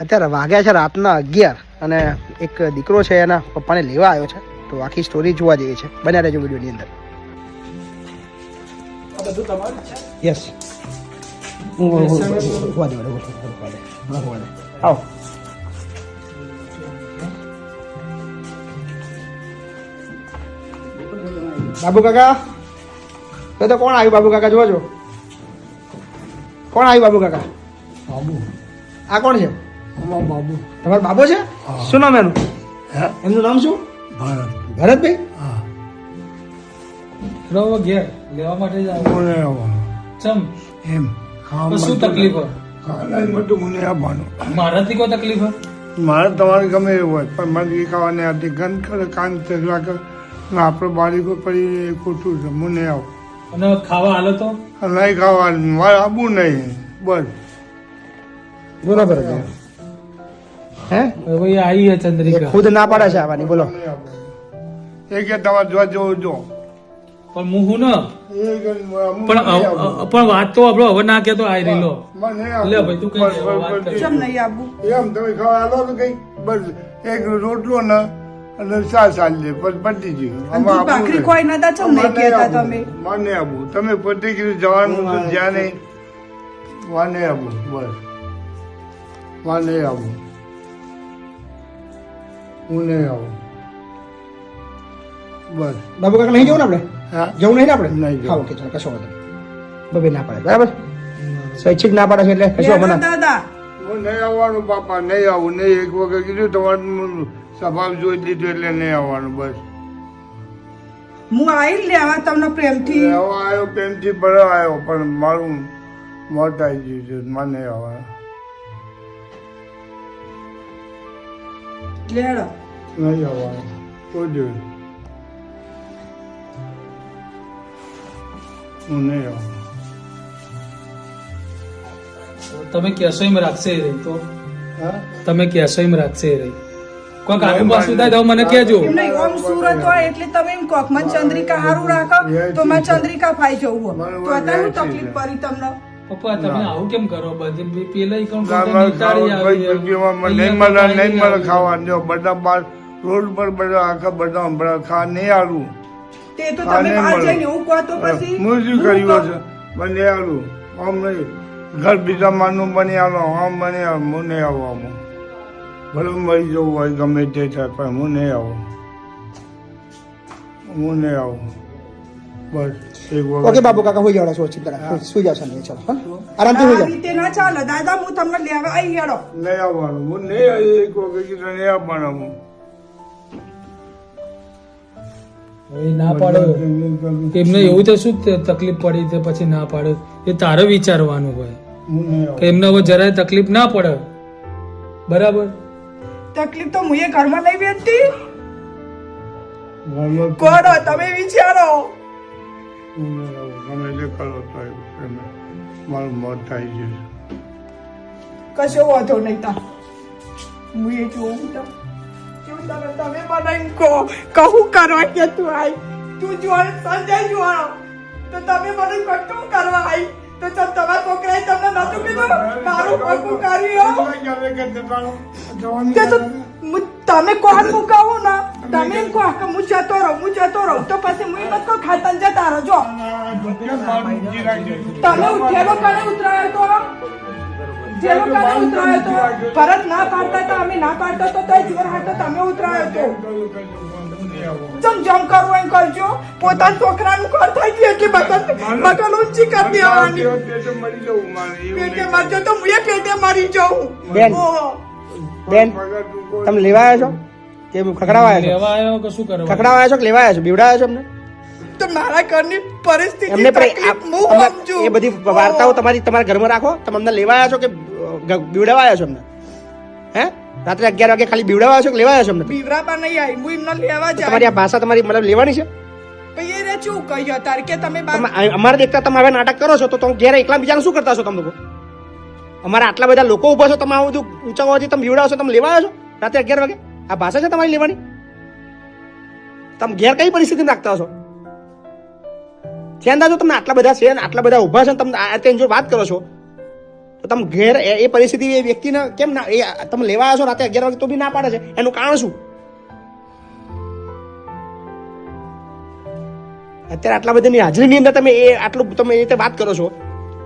અત્યારે વાગ્યા છે રાતના અગિયાર અને એક દીકરો છે એના પપ્પાને લેવા આવ્યો છે તો આખી સ્ટોરી જોવા જેવી છે બન્યા રહેજો વિડીયોની અંદર યસ આવો બાબુ કાકા તો તો કોણ આવ્યું બાબુ કાકા જોવા જો કોણ આવ્યું બાબુ કાકા બાબુ આ કોણ છે બાબુ. તમારો બાબો છે? શું નામ એનું? એમનું નામ શું? ભારત. ભરતભાઈ? હા. ઘેર લેવા માટે જ આવ્યો. ચમ? એમ શું તકલીફ હોય? બધું મને આવવાનું મારાથી કોઈ તકલીફ હોય? મારે તમારે ગમે એવું હોય પણ મને એ ખાવાને આથી ગંધ કરે કાન ચગલા કરે આપણે બારીકો પડી ખોટું છે. મને આવ. અને ખાવા હાલો તો? નહીં ખાવાનું. મારે નહીં. બસ. બરોબર હે? ભાઈ આવી છે ચંદ્રિકા. ખુદ ના પાડે છે આવવાની બોલો. એ કે તમારે જો જો જો પણ હું હું ન? હું પણ પણ વાત તો આપણો હવે ના કહેતો આઈ રહી લો લે ભાઈ, તું કઈ વાત કર. કેમ નહીં આબુ એમ તમે ખાવા આલો તો કઈ? બસ એક રોટલો ને અને સા ચાલી બસ પતી ગયું. ભાખરી કોઈ નતા ચમ નહીં મને કહેતા તમે? મને આબુ તમે પોતે ગયું જવાનું તો જ્યાં નહીં. વાને આબુ બસ. વાને આવું. હું નહીં આવું. બસ. બાબુ કાકા નહીં જવું ને આપણે? હા. જવું નહીં ને આપણે? નહીં જવું. હા ઓકે ચાલો કશો વાંધો બબે ના પાડે બરાબર? સ્વૈચ્છિક ના પાડે છે એટલે કશો મને દાદા. હું નહીં આવવાનું બાપા નહીં આવું. નહીં એક વખત કીધું તમારું સ્વભાવ જોઈ લીધું એટલે નહીં આવવાનું બસ. હું આવી લેવા તમને પ્રેમથી. આવ્યો પ્રેમથી આવ્યો પણ મારું મોત આવી ગયું છે મને નહીં આવવાનું. લેડો નહીં આવવાનું કોઈ દિવસ હું નહીં આવવાનું તમે કહેશો એમ રાખશે એ રહી તો તમે કહેશો એમ રાખશે એ રહી કોઈક આગુ પાછું થાય તો મને કહેજો એમ નહીં ઓમ સુરત હોય એટલે તમે એમ કોક મને ચંદ્રિકા હારું રાખો તો માં ચંદ્રિકા ફાઈ જવું હોય તો અત્યારે હું તકલીફ પડી તમને પપ્પા તમે આવું કેમ કરો? બધી પેલા કોણ નહીં મળે નહીં મળે ખાવા જો બધા બાર રોડ પર બધા આખા બધા હમણાં ખા નહીં આલું. તે તો તમે બહાર જઈને હું કહો તો પછી હું શું કર્યું. છે મને આલું. આમ નહીં. ઘર બીજા માનું બની આલો આમ બની આવું હું નહીં આવું આમ. ભલે મરી જવું હોય ગમે તે થાય પણ હું નહીં આવું. હું નહીં આવું. ઓકે બાબુ કાકા હોઈ જાવ સ્વચ્છિક કરા સુઈ જાવ સાંજે ચાલો આરામથી હોઈ જાવ રીતે ના ચાલે દાદા હું તમને લેવા આવી હેડો. નહીં આવવાનું. હું નહીં આવી એક વખત કીધું નહીં આવવાનું હું. ના પાડે. એમને એવું તો શું તકલીફ પડી તે પછી ના પાડે? એ તારે વિચારવાનું હોય. કે એમને હવે જરાય તકલીફ ના પડે. બરાબર? તકલીફ તો હું એ ઘરમાં નહીં બેઠતી તમે વિચારો. ગમે તે કરો તો મારું મોત થાય છે. કશો વાંધો નહીં તા. હું એ જોઉં તો. તમે મને કહો કહું કરવા કે તું આઈ તું જોડ સંજય જોવા તો તમે મને કટું કરવા આઈ તો ચલ તમારા છોકરાએ તમને નતું કીધું? મારું પગું કર્યું કે તો તમે કોણ મુકાવું ના. તમે એમ કહો કે હું જતો રહું હું જતો રહું તો પછી હું એમ જ કહું ખાતન જતા રહો જો તમે ઉઠેલો કણે ઉતરાયો તો જેલો કને ઉતરાયો તો પરત ના પાડતા તો અમે ના પાડતા તો તોય જોર હાટો તમે ઉતરાયો તો. જમ જમ કરવું એમ કરજો. પોતાના છોકરાનું ઘર થઈ ગયું કે બકલ બકલ ઊંચી કરી દેવાની. પેટે મરજો તો હું પેટે મરી જાઉં. બેન. બેન તમે લેવા આવ્યા છો? કે ખકડાવા આવ્યા છો? લેવા આવ્યો કે શું કરવા ખકડાવા આવ્યા છો કે લેવા આવ્યા છો? બીવડા છો અમને તો મારા ઘરની પરિસ્થિતિ એમને આ- સમજુ? એ બધી વાર્તાઓ તમારી તમારા ઘરમાં રાખો. તમે અમને લેવા આવ્યા છો કે બીવડાવા આવ્યા છો અમને હે? રાત્રે અગિયાર વાગે ખાલી બીવડાવા આવ્યા છો કે લેવા આવ્યા છો અમને બીવરાબા નહીં આવી હું એમને લેવા તમારી જાય. આ ભાષા તમારી મતલબ લેવાની છે? પછી એ રે શું કહ્યું તારે કે તમે અમારે દેખતા તમે હવે નાટક કરો છો તો તમે ઘેર એકલા બીજાને શું કરતા છો તમે લોકો? અમારા આટલા બધા લોકો ઊભા છો તમે આવું બધું ઊંચા હોવાથી તમે બીવડાવો છો તમે લેવા આવ્યા છો રાત્રે અગિયાર વાગે? આ ભાષા છે તમારી લેવાની? તમે ઘેર કઈ પરિસ્થિતિમાં રાખતા હશો. ધ્યાન અંદાજો તમને આટલા બધા છે ને આટલા બધા ઊભા છે તમે આ તેની જો વાત કરો છો, તો તમે ઘેર એ પરિસ્થિતિ એ વ્યક્તિને કેમ ના એ તમે લેવા આવ્યો છો રાતે અગિયાર વાગે તો બી ના પાડે છે? એનું કારણ શું? અત્યારે આટલા બધાની હાજરીની અંદર તમે એ આટલું તમે એ રીતે વાત કરો છો.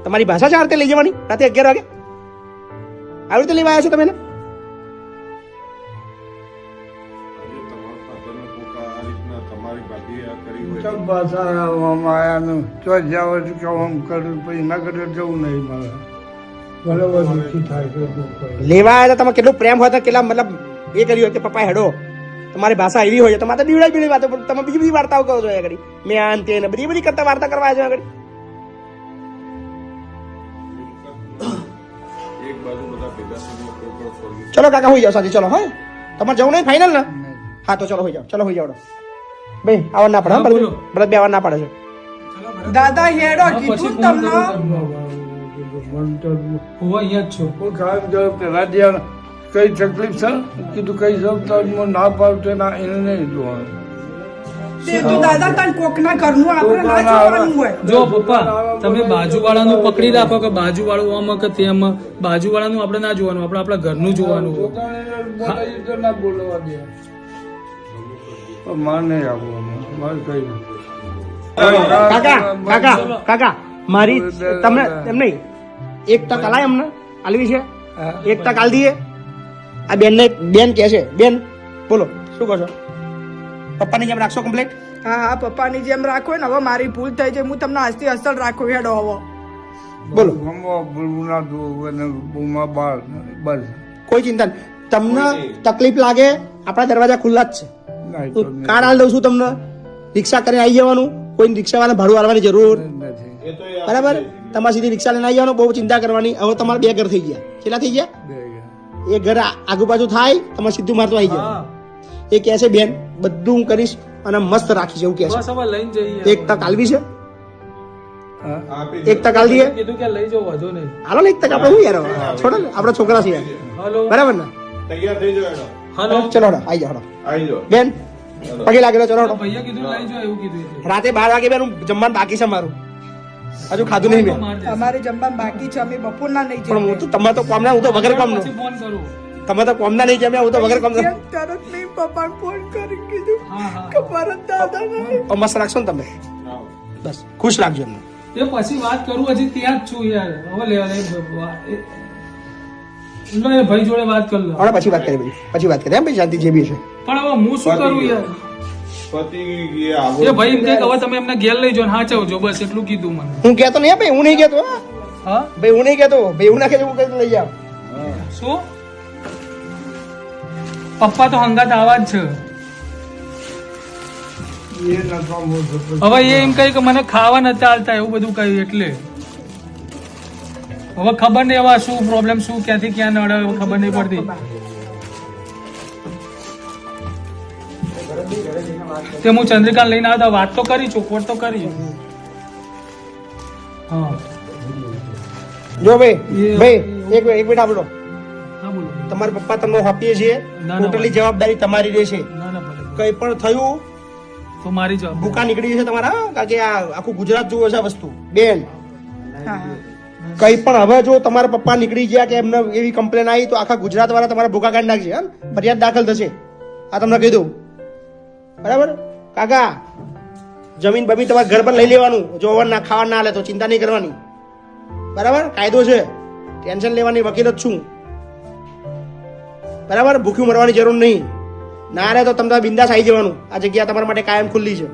તમારી ભાષા છે આ રીતે લઈ જવાની રાતે અગિયાર વાગે? આવી રીતે લેવા આવ્યા છો તમે પાછા આવવામાં તો જાવ કે હું કરું, પછી ના જવું નહીં મારે. બરાબર દુઃખી થાય. લેવા આવ્યા તમે કેટલું પ્રેમ હોય તો કેટલા મતલબ એ કર્યું હોય કે પપ્પા હેડો. તમારી ભાષા એવી હોય તમારે તો બીવડા વાતો, પણ તમે બીજી બધી વાર્તાઓ કરો છો આગળ. મેં આ તે બધી બધી કરતા વાર્તા કરવા આવ્યા આગળ. ચલો કાકા, હોઈ જાઓ, સાજી ચલો, હા. તમારે જવું નહીં ફાઇનલ ને? હા, તો ચલો, હોઈ જાઓ, ચલો, હોઈ જાઓ. ભાઈ આવા ના પડે હા, ભરત બે આવા ના પડે છે. દાદા હેડો કીધું તમને. કરું મન તો હું અહીંયા છું. હું ખાસ જો પેલા કઈ તકલીફ છે? કીધું કઈ સબ તો હું ના પાડતો ના એને નહીં જોવાનું. તે તો દાદા તને કોકના ઘરનું આપણે ના જોવાનું હોય. જો પપ્પા તમે બાજુવાળાનું પકડી રાખો કે બાજુવાળું આમ કે તેમ. બાજુવાળાનું આપણે ના જોવાનું આપણે આપણા ઘરનું જોવાનું. નહીં મારે કઈ કાકા કાકા કાકા મારી તમને એમ નહીં એક તક અલાય અમને આલવી છે. એક તક આલ દઈએ. આ બેન ને બેન કે છે બેન બોલો શું કહો છો? પપ્પાની જેમ રાખશો કમ્પ્લેટ હા હા પપ્પાની જેમ રાખો ને હવે મારી ભૂલ થઈ છે હું તમને આજથી અસલ રાખું હેડો હવે. બોલો. ના બસ. કોઈ ચિંતા નહીં. તમને તકલીફ લાગે આપણા દરવાજા ખુલ્લા જ છે. તો કાળ કાર્ડ આલ દઉં છું તમને. રિક્ષા કરીને આવી જવાનું. કોઈ રિક્ષાવાળાને ભાડું આવવાની જરૂર. બરાબર? તમારે સીધી રિક્ષા લઈને આવી જવાનું બહુ ચિંતા કરવાની. હવે તમારે બે ઘર થઈ ગયા. કેટલા થઈ ગયા? એ ઘર. આજુબાજુ થાય તમારે સીધું મારતો આવી જાય એ કહે છે બેન બધું હું કરીશ અને મસ્ત રાખીશ એવું કહે છે. બસ હવે લઈને જઈએ. એક તક આલવી છે? એક તક આલ દઈએ કીધું કે લઈ જાઓ વધુ નહીં. હાલો ને એક તક આપણે શું યાર છોડો ને આપણે છોકરા છે બરાબર ને? તૈયાર થઈ જાવ હલો. ચલો આવી જાઓ આવી જાઓ. બેન પગે લાગેલો ચલો ભૈયા કીધું લઈ જાઓ એવું કીધું રાતે બાર વાગે બેન હું જમવાનું બાકી છે મારું. હજુ ખાધું નહીં મેં. અમારે જમવાનું બાકી છે અમે બપોરના નહીં પણ હું તો તમે તો કોમના હું તો વગર કોમનો. પછી ફોન કરું. તમે તો કોમના નહીં જમ્યા હું તો વગર કોમના. તરત નહીં પપ્પાને ફોન કરી કીધું. હા હા. કે પરત દાદા નહીં. મસ્ત રાખશો ને તમે. બસ ખુશ રાખજો એમને. એ પછી વાત કરું હજી ત્યાં જ છું યાર. હવે લે એ ભાઈ જોડે વાત કરી લો. પછી વાત કરી પછી. પછી વાત કરી એમ ભાઈ શાંતિ જે બી છે. પણ હવે હું શું કરું યાર? પતિ ગયા આવો એ ભાઈ એમ કે હવે તમે એમને ઘેર લઈ જાઓ ને હાચવજો બસ એટલું કીધું મને. હું કહેતો નહીં ભાઈ હું નહીં કહેતો હા. ભાઈ હું નહીં કહેતો. ભાઈ હું ના કહેતો હું કહેતો લઈ જાઓ. શું? પપ્પા તો હંગાત આવા જ છે. હવે એ એમ કહે કે મને ખાવા નથી ચાલતા એવું બધું કહ્યું એટલે. હવે ખબર નહીં હવે શું પ્રોબ્લેમ શું ક્યાંથી ક્યાં નડે હવે ખબર નહીં પડતી. તે હું ચંદ્રિકા લઈને આવતા વાત તો કરી ચોખવટ તો કરી. હા. જો ભાઈ ભાઈ એક એક મિનિટ આપણો હા તમારા પપ્પા તમને આપીએ છીએ. ટોટલી જવાબદારી તમારી રહેશે. ના ના કઈ પણ થયું તો મારી જવાબ ભૂકા નીકળી જશે તમારા કારણ કે આ આખું ગુજરાત જોવે છે આ વસ્તુ. બેન. હા. કઈ પણ હવે જો તમારા પપ્પા નીકળી ગયા કે એમને એવી કમ્પ્લેન આવી તો આખા ગુજરાત વાળા તમારા ભૂખા કાઢી નાખશે એમ ફરિયાદ દાખલ થશે. આ તમને કહી દઉં. બરાબર? કાકા જમીન બમીન તમારે ઘર પર લઈ લેવાનું. જો હવે ના ખાવા ના લે તો ચિંતા નહીં કરવાની. બરાબર? કાયદો છે. ટેન્શન લેવાની વકીલ જ છું. બરાબર? ભૂખ્યું મરવાની જરૂર નહીં. ના રહે તો તમને બિંદાસ આવી જવાનું. આ જગ્યા તમારા માટે કાયમ ખુલ્લી છે.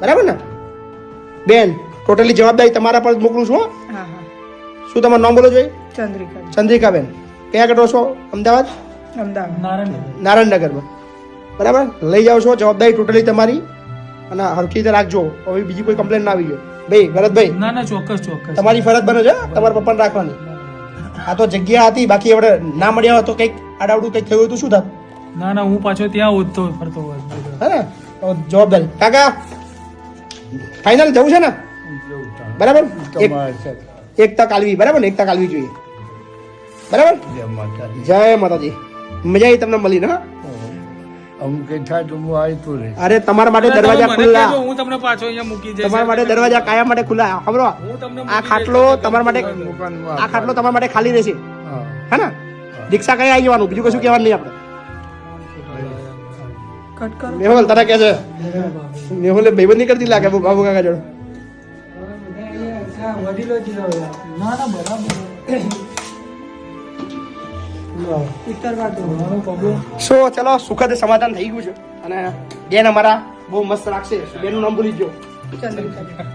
બરાબર ને? બેન ટોટલી જવાબદારી તમારા પર જ મોકલું છું હા હા. શું તમારું નામ બોલો જોઈએ ચંદ્રિકા. ચંદ્રિકાબેન. ક્યાં કટો છો? અમદાવાદ? અમદાવાદ. નારાયણ નારાયણનગરમાં બરાબર? લઈ જાઓ છો. જવાબદારી ટોટલી તમારી. અને હરખી રીતે રાખજો. હવે બીજી કોઈ કમ્પ્લેન ના આવી જાય ભાઈ ભરતભાઈ. ના ના ચોક્કસ ચોક્કસ. તમારી ફરજ બને છે હો, તમારા પપ્પાને રાખવાની. આ તો જગ્યા હતી બાકી આપણે ના મળ્યા હોય તો કંઈક આડાવડું કંઈક થયું હતું શું થાત? ના ના હું પાછો ત્યાં ઉઠતો ફરતો હોય હે ને? તો જવાબદારી. કાકા ફાઇનલ જવું છે ને? થાય. બરાબર? એક તમારે તક આલવી બરાબર ને? એક તક આલવી જોઈએ. બરાબર? જય માતાજી. મજા આવી તમને મળીને હા. અરે તમારા માટે દરવાજા ખુલ્લા. હું તમને પાછો અહીંયા મૂકી જઈશ. તમારા માટે દરવાજા કાયમ માટે ખુલ્લા. ખબરો આ ખાટલો તમારા માટે આ ખાટલો તમારા માટે ખાલી રહેશે. હા. ને? દીક્ષા કઈ આવી જવાનું? બીજું કશું કહેવાનું નહીં આપણે. મેહુલ તને કે છે? મેહુલે ભાઈબંધી કરતી લાગે બાબુ કાકા જોડે ના ના બરાબર. ઉતરવા દો. પ્રોબ્લેમ સો ચલો સુખદ સમાધાન થઈ ગયું છે. અને બેન અમારા બહુ મસ્ત રાખશે. બેનનું નામ ભૂલી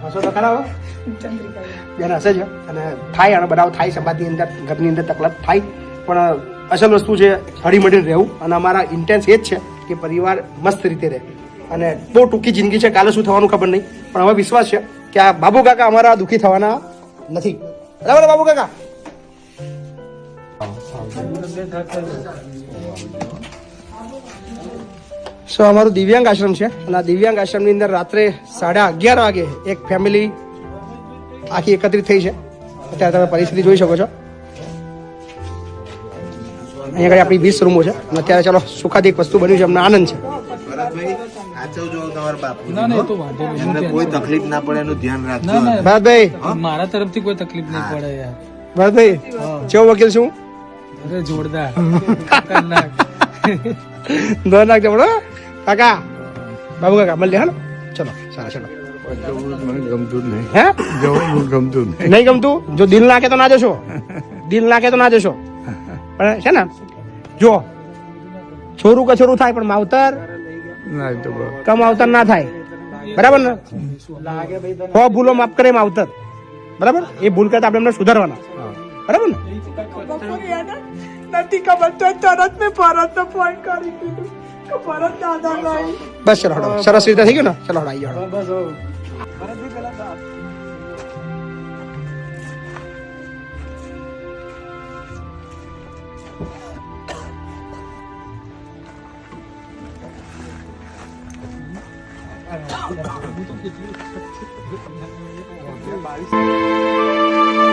હસો તો ખરા બેન હશે છે અને થાય અને બનાવ થાય સમાજની અંદર ઘરની અંદર તકલીફ થાય. પણ અસલ વસ્તુ છે હળીમળીને રહેવું. અને અમારા ઇન્ટેન્સ એ જ છે કે પરિવાર મસ્ત રીતે રહે. અને બહુ ટૂંકી જિંદગી છે કાલે શું થવાનું ખબર નહીં. પણ હવે વિશ્વાસ છે. કે આ બાબુ કાકા અમારા દુઃખી થવાના નથી. બરાબર બાબુ કાકા. સો અમારું દિવ્યાંગ આશ્રમ છે અને આ દિવ્યાંગ આશ્રમની અંદર રાત્રે સાડા અગિયાર વાગે એક ફેમિલી આખી એકત્રિત થઈ છે. અત્યારે તમે પરિસ્થિતિ જોઈ શકો છો. અહીંયા આગળ આપણી વીસ રૂમો છે અને અત્યારે ચાલો સુખાદી એક વસ્તુ બન્યું છે, અમને આનંદ છે. સાચવજો તમારા બાપુ ના ના તો વાંધો નહીં. એમને કોઈ તકલીફ ના પડે એનું ધ્યાન રાખજો. ના. મારા તરફથી કોઈ તકલીફ નહીં પડે યાર. ભાઈ ચેવો વકીલ છું? અરે જોરદાર. નાખજો કાકા. બાબુ કાકા મળીએ હા ચલો સારા ચલો. નહીં હે? ગમતું નહીં નહીં ગમતું? જો દિલ નાખે તો ના જશો. દિલ નાખે તો ના જશો. પણ છે ને? જો. છોરું કે છોરું થાય પણ માવતર ના એ તો બરાબર. ક ના થાય. બરાબર ને? હો ભૂલો માફ કરે માવતર બરાબર? એ ભૂલ કરતા આપણે એમને સુધારવાના. બરાબર ને? નથી ખબર તો તરત મેં ફોન કરી દીધું બસ ચલો હડો. સરસ રીતે થઈ ગયું ને? ચલો હડો આવી જાઓ. બાવીસ